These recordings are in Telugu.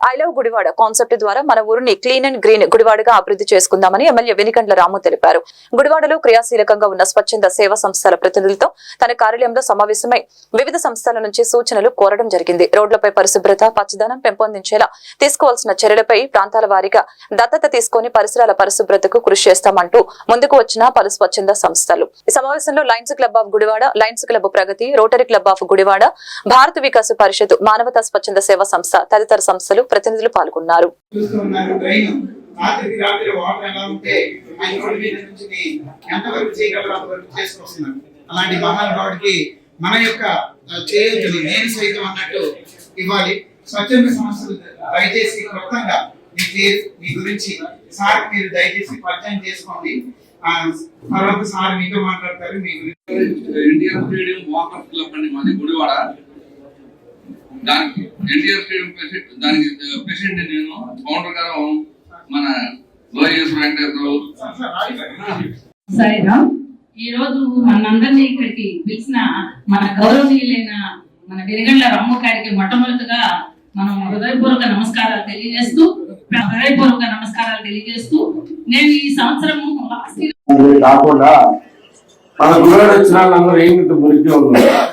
ఐ లవ్ గుడివాడ కాన్సెప్ట్ ద్వారా మన ఊరిని క్లీన్ అండ్ గ్రీన్ గుడివాడగా అభివృద్ధి చేసుకుందామని ఎమ్మెల్యే వెనికండ్ల రాము తెలిపారు. గుడివాడలో క్రియాశీలకంగా ఉన్న స్వచ్ఛంద సేవా సంస్థల ప్రతినిధులతో తన కార్యాలయంలో సమావేశమై వివిధ సంస్థల నుంచి సూచనలు కోరడం జరిగింది. రోడ్లపై పరిశుభ్రత పచ్చదనం పెంపొందించేలా తీసుకోవాల్సిన చర్యలపై ప్రాంతాల వారీగా దత్తత తీసుకొని పరిసరాల పరిశుభ్రతకు కృషి చేస్తామంటూ ముందుకు వచ్చిన పలు స్వచ్ఛంద సంస్థలు. ఈ సమావేశంలో Lions Club of Gudivada Lions Club Pragathi Rotary Club of Gudivada Bharat Vikas Parishad మానవతా స్వచ్ఛంద సేవా సంస్థ తదితర సంస్థలు ప్రతినిధులు పాల్గొన్నారు. రాత్రికి రాత్రి వాటర్ ఎలా ఉంటే మీద నుంచి ఎంతవరకు చేయగలరు అంతవరకు చేసుకొస్తున్నారు. అలాంటి మహానుభావుడికి మన యొక్క నేను సైతం అన్నట్టు ఇవ్వాలి. స్వచ్ఛంద సంస్థలు దయచేసి క్లుప్తంగా మీ పేరు మీ గురించి సార్ మీరు దయచేసి పరిచయం చేసుకోండి. ఆ, తర్వాత సార్ మీతో మాట్లాడతారు. మీ గురించి ఎన్టీఆర్ స్టేడియం వాకర్ క్లబ్ అండి మాది గుడివాడ. దానికి ఎన్టీఆర్ స్టేడియం ప్రెసిడెంట్ దానికి ప్రెసిడెంట్ నేను ఫౌండర్ గారు మన వెంకటేశ్వరరావు. సరేనా ఈ రోజు మనందరినీ ఇక్కడికి పిలిచిన మన గౌరవనీయులైన మన వెనుగండ్ల రమ్మ గారికి మొట్టమొదటిగా మనం హృదయపూర్వక నమస్కారాలు తెలియజేస్తూ హృదయపూర్వక నమస్కారాలు తెలియజేస్తూ నేను ఈ సంవత్సరం కాకుండా మన గురువాడు వచ్చిన మురికి ఉన్నారు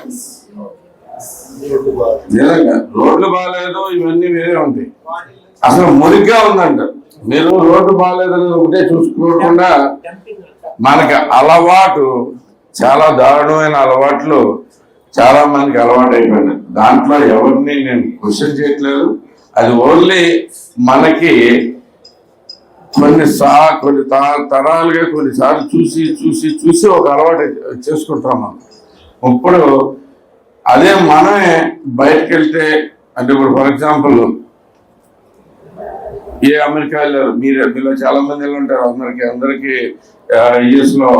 నిజంగా. రోడ్లు బాగాలేదు ఇవన్నీ వేరే ఉంటాయి. అసలు మురిగ్గా ఉందంట. మీరు రోడ్డు బాగాలేదని ఒకటే చూసుకోకుండా మనకి అలవాటు చాలా దారుణమైన అలవాట్లు చాలా మందికి అలవాటు అయిపోయినాయి దాంట్లో ఎవరిని నేను క్వశ్చన్ చేయట్లేదు. అది ఓన్లీ మనకి కొన్ని సా కొన్ని తరాలుగా కొన్నిసార్లు చూసి చూసి చూసి ఒక అలవాటు చేసుకుంటాం మనం. ఇప్పుడు అదే మనమే బయటకు వెళ్తే అంటే ఇప్పుడు ఫర్ ఎగ్జాంపుల్ ఏ అమెరికా వెళ్ళారు? మీరు మీలో చాలా మంది వెళ్ళి ఉంటారు? అందరికి అందరికి యుఎస్లో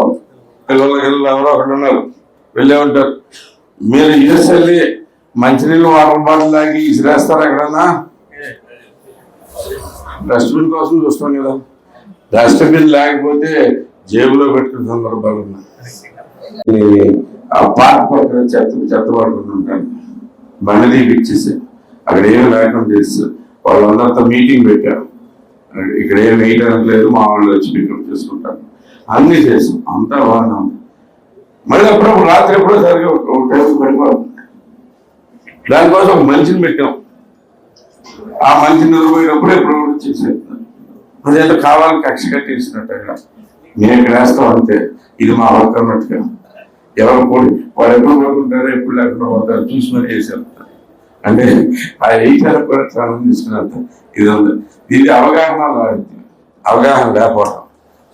పిల్లల పిల్లలు ఎవరో ఒకటి ఉన్నారు. వెళ్ళే ఉంటారు. మీరు యుఎస్ వెళ్ళి మంచినీళ్ళు వాటర్ బాటిల్ లాగి ఇసిరేస్తారు ఎక్కడన్నా? డస్ట్బిన్ కోసం చూస్తాం కదా. డస్ట్బిన్ లేకపోతే జేబులో పెట్టుకునే సందర్భాలు ఉన్నాయి. ఆ పార్క్ పక్కన చెత్త చెత్త పడుకుని ఉంటాను బండి తీపిచ్చేసి అక్కడ ఏమి లేకుండా చేసి వాళ్ళందరితో మీటింగ్ పెట్టారు ఇక్కడ ఏం వేయడానికి లేదు మా వాళ్ళు వచ్చి పికప్ చేసుకుంటారు. అన్ని చేసాం. అంతా బాగానే ఉంది. మళ్ళీ అప్పుడప్పుడు రాత్రి ఎప్పుడో సరిగా టైం పడిపోతుంది దానికోసం ఒక మనిషిని పెట్టాం. ఆ మంచి నిలబోయినప్పుడు ఎప్పుడు చేసేస్తున్నారు అదేదో కావాలని కక్ష కట్టేసినట్టు అక్కడ మేము ఇక్కడ వేస్తాం అంతే. ఇది మా వర్క్ అన్నట్టుగా. ఎవరు పోయి వాడు ఎప్పుడు పడుకుంటారో ఎప్పుడు లేకుండా పోతారు చూసి మరి వేసేస్తారు అంటే ఆ ఎయిటర్ కూడా చాలా తీసుకున్నంత ఇది ఉంది. దీనికి అవగాహన అవగాహన లేకపోవడం.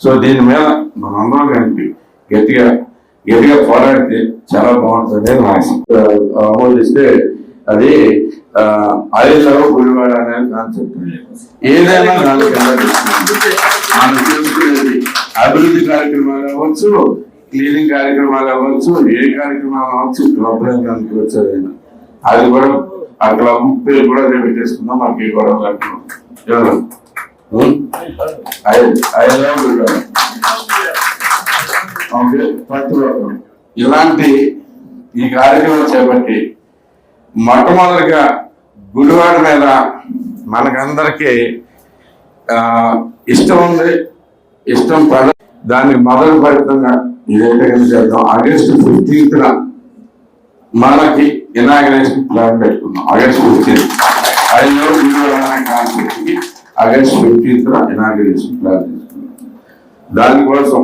సో దీని మీద మనందరం కలిపి గట్టిగా గట్టిగా పోరాడితే చాలా బాగుంటుంది అని నా ఆశ. ఆమోదిస్తే అది ఆయుధలో గుడివాడ అనే కాన్సెప్ట్. ఏదైనా దాని కింద మనం చేసుకునేది అభివృద్ధి కార్యక్రమాలు అవ్వచ్చు క్లీనింగ్ కార్యక్రమాలు అవ్వచ్చు ఏ కార్యక్రమాలు అవ్వచ్చు క్లబ్ దానికి వచ్చేదైనా. అది కూడా ఆ క్లబ్ పేరు కూడా అదే పెట్టేసుకుందాం మనకి. ఓకే ప్రతి ఒక్కరు ఇలాంటి ఈ కార్యక్రమం చేపట్టి మొట్టమొదటిగా గుడివాడ మీద మనకందరికి ఇష్టం ఉంది ఇష్టం పడ దాన్ని మొదలు పెడుతున్నా ఇదైతే చేద్దాం? ఆగస్టు ఫిఫ్టీన్త్ మనకి ఇనాగ్రేషన్ ప్లాన్ పెట్టుకున్నాం ఆగస్ట్ ఫిఫ్టీన్త్ ఐదు గుడివాడ అనే ఆగస్ట్ ఫిఫ్టీన్త్ ఇనాగ్రేషన్ ప్లాన్ చేసుకున్నాం దానికోసం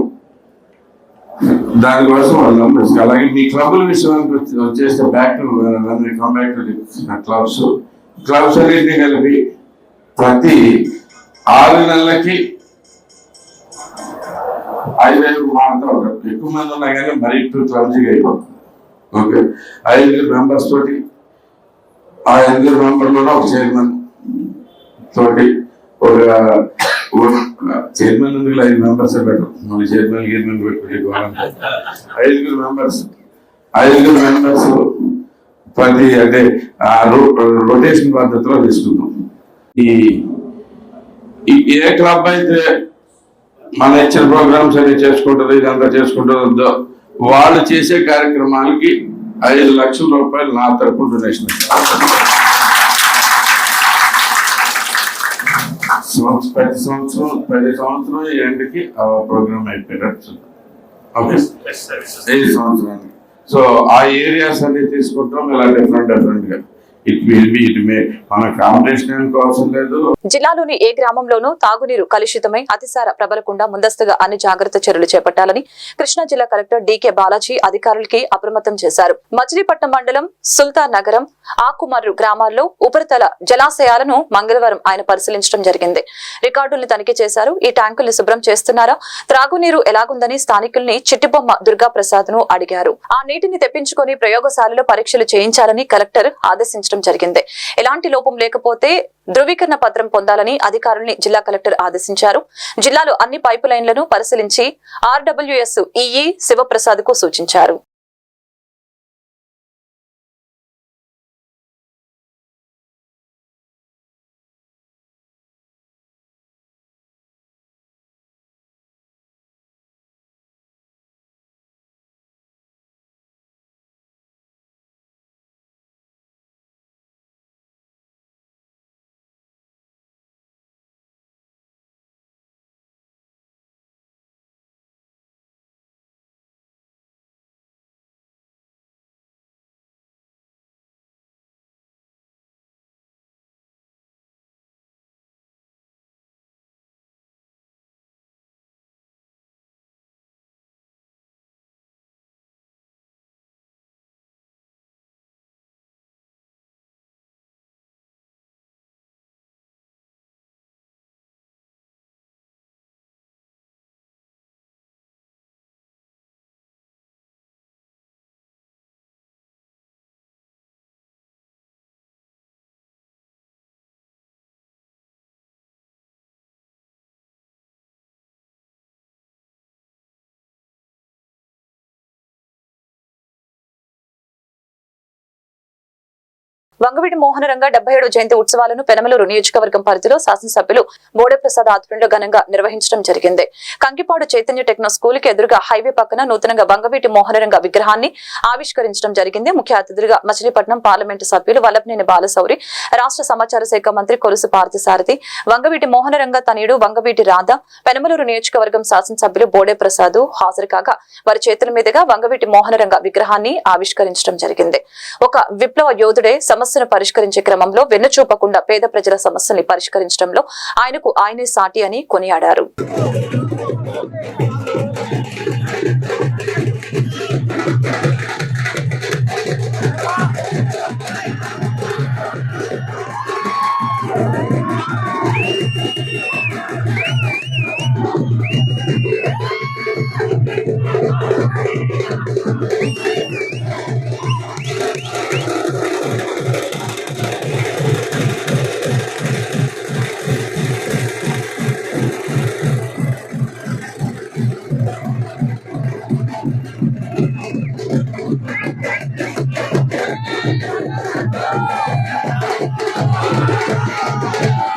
దానికోసం వెళ్దాం. Risk. అలాగే మీ క్లబ్ల విషయానికి వచ్చేస్తే back to comeback to clubs clubs అన్నింటినీ కలిపి ప్రతి ఆరు నెలలకి ఐదు ఐదు ఉంటారు ఎక్కువ మంది ఉన్నా కానీ మరీ టూ క్లబ్స్గా అయిపోతుంది. ఓకే? ఐదుగురు మెంబర్స్ తోటి ఆ ఐదుగురు మెంబర్లలో ఒక చైర్మన్ తోటి ఒక చైర్మన్ ఉంది ఐదు మెంబర్స్ పెట్టరు మన చైర్మన్ గీర్మన్ పెట్టుకుంటే ఐదుగురు మెంబర్స్ ఐదుగురు మెంబర్స్ పది అంటే ఆ రొటేషన్ పద్ధతిలో తీసుకుందాం. ఈ ఈ ఏ క్లబ్ అయితే మన ఇచ్చిన ప్రోగ్రామ్స్ అన్ని చేసుకుంటారు ఇదంతా చేసుకుంటుందో. వాళ్ళు చేసే కార్యక్రమాలకి ఐదు లక్షల రూపాయలు నా తరపున డొనేషన్ ప్రతి సంవత్సరం ప్రతి సంవత్సరం ఎండ్కి ఆ ప్రోగ్రామ్ అయిపోయినట్టు ఓకే ఈ సంవత్సరానికి. సో ఆ ఏరియాస్ అన్ని తీసుకుంటాం ఇలా డిఫరెంట్ డిఫరెంట్ జిల్లాలోని ఏ గ్రామంలోనూ తాగునీరు కలుషితమై అతిసార ప్రబలకుండా ముందస్తుగా అన్ని జాగ్రత్త చర్యలు చేపట్టాలని కృష్ణా జిల్లా కలెక్టర్ డికే బాలాజీ అధికారులకి అప్రమత్తం చేశారు. మచిలీపట్నం మండలం సుల్తాన్ నగరం ఆకుమర్రు గ్రామాల్లో ఉపరితల జలాశయాలను మంగళవారం ఆయన పరిశీలించడం జరిగింది. రికార్డుల్ని తనిఖీ చేశారు. ఈ ట్యాంకుల్ని శుభ్రం చేస్తున్నారా? త్రాగునీరు ఎలాగుందని స్థానికుల్ని చిట్టిబొమ్మ దుర్గా ప్రసాద్ను అడిగారు. ఆ నీటిని తెప్పించుకొని ప్రయోగశాలలో పరీక్షలు చేయించాలని కలెక్టర్ ఆదేశించడం జరిగింది. ఎలాంటి లోపం లేకపోతే ధృవీకరణ పత్రం పొందాలని అధికారుల్ని జిల్లా కలెక్టర్ ఆదేశించారు. జిల్లాలో అన్ని పైపు లైన్లను పరిశీలించి ఆర్డబ్ల్యూఎస్ ఈఈ శివప్రసాద్కు సూచించారు. వంగవీటి మోహనరంగ డెబ్బై ఏడు జయంతి ఉత్సవాలను పెనమలూరు నియోజకవర్గం పరిధిలో శాసనసభ్యులు బోడే ప్రసాద్ ఆధ్వర్యంలో ఘనంగా నిర్వహించడం జరిగింది. కంకిపాడు చైతన్య టెక్నో స్కూల్కి ఎదురుగా హైవే పక్కన నూతనంగా వంగవీటి మోహనరంగ విగ్రహాన్ని ఆవిష్కరించడం జరిగింది. ముఖ్య అతిథులుగా మచిలీపట్నం పార్లమెంటు సభ్యులు వల్లభనేని బాలశౌరి రాష్ట్ర సమాచార శాఖ మంత్రి కొలుసు పార్థసారథి వంగవీటి మోహనరంగ తనయుడు వంగవీటి రాధ పెనమలూరు నియోజకవర్గం శాసనసభ్యులు బోడే ప్రసాద్ హాజరు కాగా వారి చేతుల మీదుగా వంగవీటి మోహనరంగ విగ్రహాన్ని ఆవిష్కరించడం జరిగింది. ఒక విప్లవ యోధుడే సమస్యను పరిష్కరించే క్రమంలో వెన్నుచూపకుండా పేద ప్రజల సమస్యల్ని పరిష్కరించడంలో ఆయనకు ఆయనే సాటి అని కొనియాడారు. Yeah!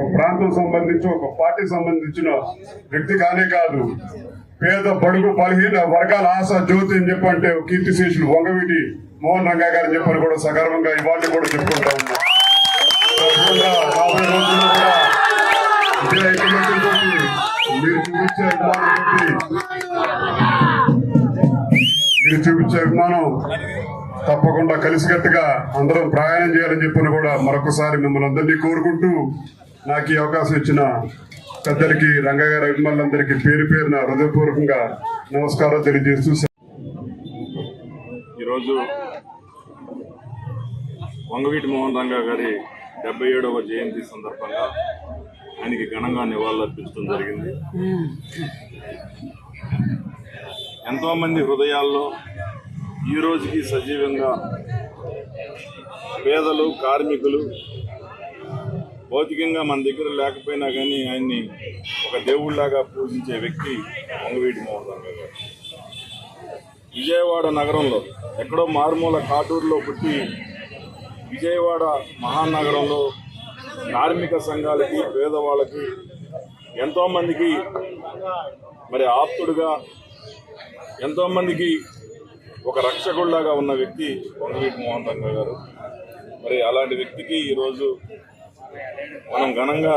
ఒక ప్రాంతం సంబంధించి ఒక పార్టీ సంబంధించిన వ్యక్తి కానే కాదు. పేద బడుగు బలహీన వర్గాల ఆశ జ్యోతి అని చెప్పంటే కీర్తిశేషులు వంగవీటి మోహన్ రంగా గారు అని చెప్పని కూడా సగర్వంగా ఇవాళ కూడా చెప్పుకుంటా ఉన్నాం. తప్పకుండా రోజుల్లో కూడా మీరు చూపించే మీరు చూపించే అభిమానం తప్పకుండా కలిసికట్టుగా అందరం ప్రయాణం చేయాలని చెప్పని కూడా మరొకసారి మిమ్మల్ని అందరినీ కోరుకుంటూ నాకు ఈ అవకాశం ఇచ్చిన పెద్దలకి రంగయ్య గారి అభిమానులందరికీ పేరు పేరున హృదయపూర్వకంగా నమస్కారం తెలియజేస్తూ ఈరోజు వంగవీటి మోహన్ రంగా గారి డెబ్బై ఏడవ జయంతి సందర్భంగా ఆయనకి ఘనంగా నివాళులర్పించడం జరిగింది. ఎంతోమంది హృదయాల్లో ఈ రోజుకి సజీవంగా పేదలు కార్మికులు భౌతికంగా మన దగ్గర లేకపోయినా కానీ ఆయన్ని ఒక దేవుళ్ళాగా పూజించే వ్యక్తి వంగవీటి మోహన్ గారు. విజయవాడ నగరంలో ఎక్కడో మారుమూల కాటూరులో పుట్టి విజయవాడ మహానగరంలో కార్మిక సంఘాలకి పేదవాళ్ళకి ఎంతోమందికి మరి ఆప్తుడుగా ఎంతోమందికి ఒక రక్షకుడిలాగా ఉన్న వ్యక్తి వంగవీటి మోహన్ రంగ గారు. మరి అలాంటి వ్యక్తికి ఈరోజు మనం ఘనంగా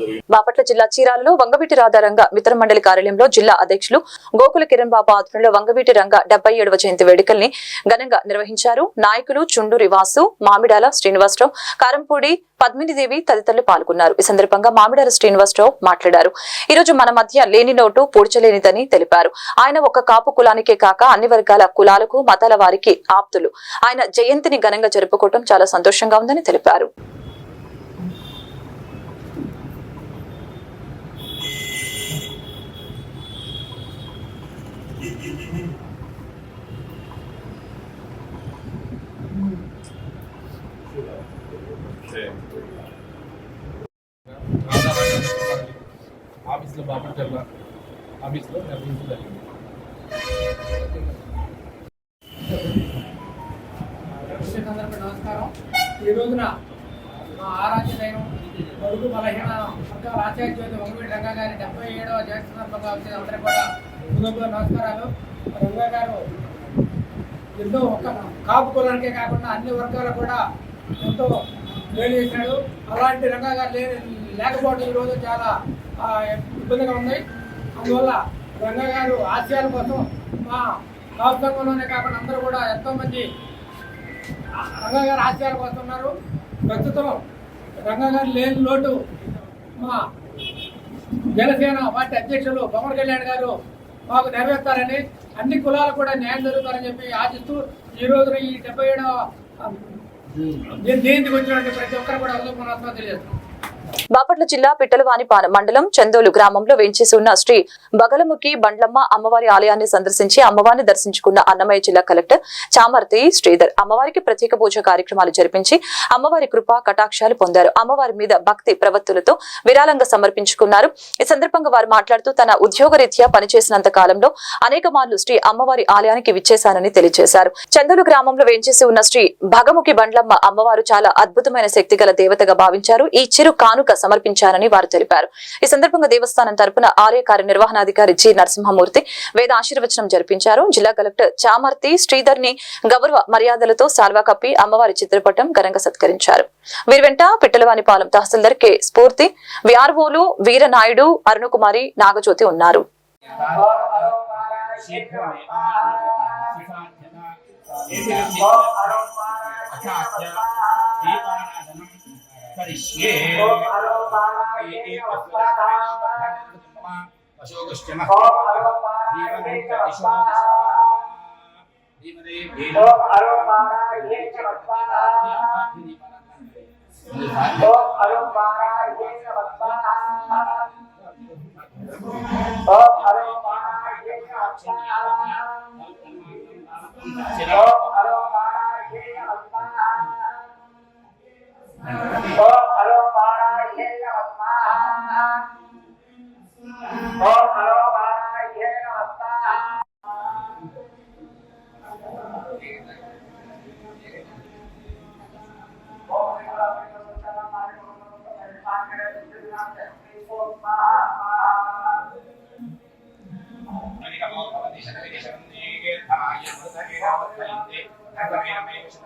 జరిగింది. బాపట్ల జిల్లా చీరాలలో వంగవీటి రాధారంగ మిత్ర మండలి కార్యాలయంలో జిల్లా అధ్యక్షులు గోకుల కిరణ్ బాబు ఆధ్వర్యంలో వంగవీటి రంగ డెబ్బై ఏడవ జయంతి వేడుకల్ని ఘనంగా నిర్వహించారు. నాయకులు చుండూరి వాసు మామిడాల శ్రీనివాసరావు కారంపూడి పద్మినిదేవి తదితరులు పాల్గొన్నారు. ఈ సందర్భంగా మామిడాల శ్రీనివాసరావు మాట్లాడారు. ఈ రోజు మన మధ్య లేని నోటు పూడ్చలేనిదని తెలిపారు. ఆయన ఒక కాపు కులానికే కాక అన్ని వర్గాల కులాలకు మతాల వారికి ఆప్తులు. ఆయన జయంతిని ఘనంగా జరుపుకోవడం చాలా సంతోషంగా ఉందని తెలిపారు. ఆఫీస్లో బాపట్ల ఆఫీస్లో నిర్వహించడం జరిగింది నమస్కారం. ఈ రోజున మా ఆరాధ్య దైవం కొడుకు బలహీన వర్గాల ఆచార్య జ్యోతి వంగవీటి రంగా గారి డెబ్బై ఏడవ జయంతి సందర్భంగా వచ్చిన అందరికీ కూడా హృదయపూర్వక నమస్కారాలు. రంగా గారు ఎన్నో ఒక కాపు కులానికే కాకుండా అన్ని వర్గాలు కూడా ఎంతో మేలు చేశాడు అలాంటి రంగా గారు లేని లేకపోవడం ఈరోజు చాలా ఇబ్బందిగా ఉంది. అందువల్ల రంగా గారు ఆశయాల కోసం మా కాపు కాకుండా అందరూ కూడా ఎంతోమంది రంగా గారు ఆశయాల కోసం ఉన్నారు. ప్రస్తుతం రంగా గారు లేని లోటు మా జనసేన పార్టీ అధ్యక్షులు పవన్ కళ్యాణ్ గారు మాకు నెరవేర్తారని అన్ని కులాలు కూడా న్యాయం జరుగుతారని చెప్పి ఆశిస్తూ ఈ రోజున ఈ డెబ్బై ఏడవ నేను దేనికి వచ్చినట్టు ప్రతి ఒక్కరు కూడా హృదయపూర్వక తెలియదు. బాపట్ల జిల్లా పిట్టలవానిపాన మండలం చందోలు గ్రామంలో వేంచేసి ఉన్న శ్రీ బగలముఖి బండ్లమ్మ అమ్మవారి ఆలయాన్ని సందర్శించి అమ్మవారిని దర్శించుకున్న అన్నమయ్య జిల్లా కలెక్టర్ చామర్తి శ్రీధర్ అమ్మవారికి ప్రత్యేక పూజ కార్యక్రమాలు జరిపించి అమ్మవారి కృపా కటాక్షాలు పొందారు. అమ్మవారి మీద భక్తి ప్రవత్తులతో విరాళంగా సమర్పించుకున్నారు. ఈ సందర్భంగా వారు మాట్లాడుతూ తన ఉద్యోగరీత్యా పనిచేసినంత కాలంలో అనేక మార్లు శ్రీ అమ్మవారి ఆలయానికి విచ్చేశానని తెలియజేశారు. చందోలు గ్రామంలో వేంచేసి ఉన్న శ్రీ భగముఖి బండ్లమ్మ అమ్మవారు చాలా అద్భుతమైన శక్తి గల దేవతగా భావించారు. ఈ చిరు కానుక సమర్పించారని వారు తెలిపారు ఈ సందర్భంగా దేవస్థానం తరపున ఆలయ కార్యనిర్వహణాధికారి జి నరసింహమూర్తి వేద ఆశీర్వచనం జరిపించారు జిల్లా కలెక్టర్ చామర్తి శ్రీధర్ని గౌరవ మర్యాదలతో సాల్వా కప్పి అమ్మవారి చిత్రపటం ఘనంగా సత్కరించారు వీరి వెంట పిట్టలవానిపాలెం తహసీల్దార్ కె స్ఫూర్తి వ్యార్వోలు వీరనాయుడు అరుణకుమారి నాగజ్యోతి ఉన్నారు కరిష్యే అశోకశ్చమ జీవనంత విశ్వాస ఓం అరుణ పశ్యతి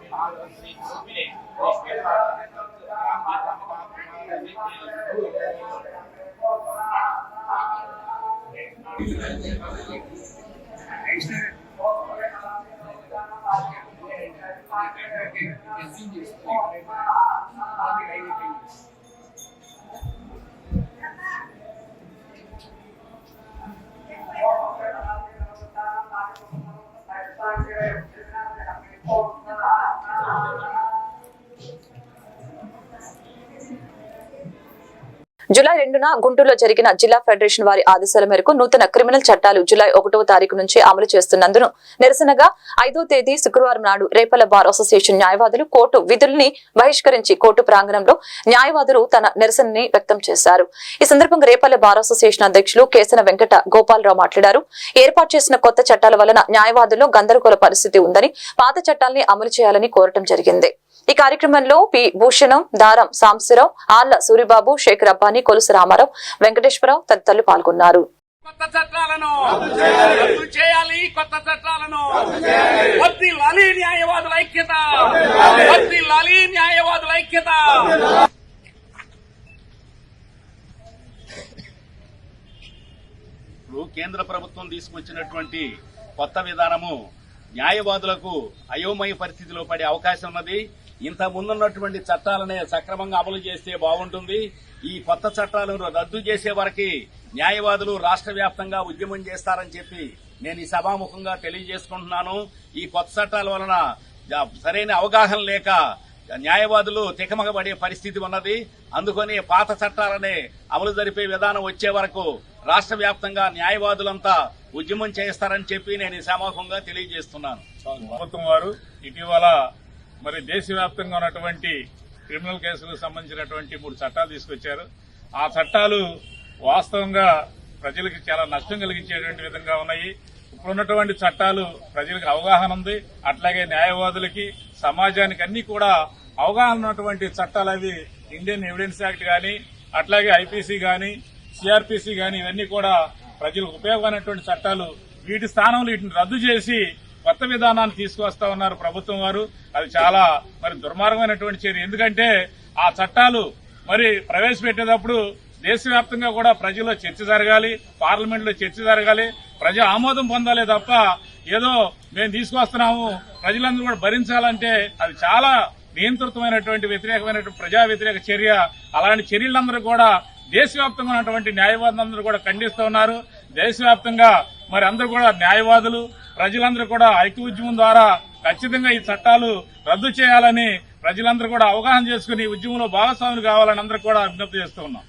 జూలై రెండున గుంటూరులో జరిగిన జిల్లా ఫెడరేషన్ వారి ఆదేశాల మేరకు నూతన క్రిమినల్ చట్టాలు జూలై ఒకటవ తారీఖు నుంచి అమలు చేస్తున్నందున నిరసనగా ఐదో తేదీ శుక్రవారం నాడు రేపల బార్ అసోసియేషన్ న్యాయవాదులు కోర్టు విధుల్ని బహిష్కరించి కోర్టు ప్రాంగణంలో న్యాయవాదులు తన నిరసనని వ్యక్తం చేశారు. ఈ సందర్భంగా రేపల బార్ అసోసియేషన్ అధ్యక్షులు కేసన వెంకట గోపాలరావు మాట్లాడారు. ఏర్పాటు చేసిన కొత్త చట్టాల వలన న్యాయవాదుల్లో గందరగోళ పరిస్థితి ఉందని పాత చట్టాల్ని అమలు చేయాలని కోరటం జరిగింది. ఈ కార్యక్రమంలో పి. భూషణం దారం సాంబశివరావు ఆళ్ళ సూరిబాబు శేఖర్ అబ్బాని కొలుసు రామారావు వెంకటేశ్వరరావు తదితరులు పాల్గొన్నారు. కొత్త చట్టాలను రద్దు చేయాలి కొత్త చట్టాలను వద్ది లాలి న్యాయవాదుల ఐక్యత వద్ది లాలి న్యాయవాదుల ఐక్యత. ఇప్పుడు కేంద్ర ప్రభుత్వం తీసుకొచ్చినటువంటి కొత్త విధానము న్యాయవాదులకు అయోమయ పరిస్థితిలో పడే అవకాశం ఉన్నది. ఇంత ముందున్నటువంటి చట్టాలనే సక్రమంగా అమలు చేస్తే బాగుంటుంది. ఈ కొత్త చట్టాలను రద్దు చేసే వరకు న్యాయవాదులు రాష్ట్ర వ్యాప్తంగా ఉద్యమం చేస్తారని చెప్పి నేను ఈ సభాముఖంగా తెలియజేసుకుంటున్నాను. ఈ కొత్త చట్టాల వలన సరైన అవగాహన లేక న్యాయవాదులు తికమకబడే పరిస్థితి ఉన్నది. అందుకని పాత చట్టాలనే అమలు జరిపే విధానం వచ్చే వరకు రాష్ట్ర వ్యాప్తంగా న్యాయవాదులంతా ఉద్యమం చేస్తారని చెప్పి నేను ఈ సమాపంగా తెలియజేస్తున్నాను. ప్రభుత్వం వారు ఇటీవల మరి దేశవ్యాప్తంగా ఉన్నటువంటి క్రిమినల్ కేసులకు సంబంధించినటువంటి మూడు చట్టాలు తీసుకొచ్చారు. ఆ చట్టాలు వాస్తవంగా ప్రజలకు చాలా నష్టం కలిగించేటువంటి విధంగా ఉన్నాయి. ఇప్పుడున్నటువంటి చట్టాలు ప్రజలకు అవగాహన ఉంది. అట్లాగే న్యాయవాదులకి సమాజానికి అన్ని కూడా అవగాహన ఉన్నటువంటి చట్టాలు అవి ఇండియన్ ఎవిడెన్స్ యాక్ట్ కానీ అట్లాగే ఐపీసీ కానీ సిఆర్పిసి కానీ ఇవన్నీ కూడా ప్రజలకు ఉపయోగమైనటువంటి చట్టాలు వీటి స్థానంలో వీటిని రద్దు చేసి కొత్త విధానాన్ని తీసుకువస్తా ఉన్నారు ప్రభుత్వం వారు. అది చాలా మరి దుర్మార్గమైనటువంటి చర్య. ఎందుకంటే ఆ చట్టాలు మరి ప్రవేశపెట్టేటప్పుడు దేశవ్యాప్తంగా కూడా ప్రజల్లో చర్చ జరగాలి పార్లమెంట్లో చర్చ జరగాలి. ప్రజా ఆమోదం పొందాలి తప్ప ఏదో మేము తీసుకొస్తున్నాము ప్రజలందరూ కూడా భరించాలంటే అది చాలా నియంత్రితమైనటువంటి వ్యతిరేకమైనటువంటి ప్రజా వ్యతిరేక చర్య. అలాంటి చర్యలందరూ కూడా దేశవ్యాప్తంగా ఉన్నటువంటి న్యాయవాదులందరూ కూడా ఖండిస్తూ ఉన్నారు. దేశవ్యాప్తంగా మరి అందరూ కూడా న్యాయవాదులు ప్రజలందరూ కూడా ఐక్య ఉద్యమం ద్వారా ఖచ్చితంగా ఈ చట్టాలు రద్దు చేయాలని ప్రజలందరూ కూడా అవగాహన చేసుకుని ఉద్యమంలో భాగస్వాములు కావాలని అందరూ కూడా విజ్ఞప్తి చేస్తూ ఉన్నాం.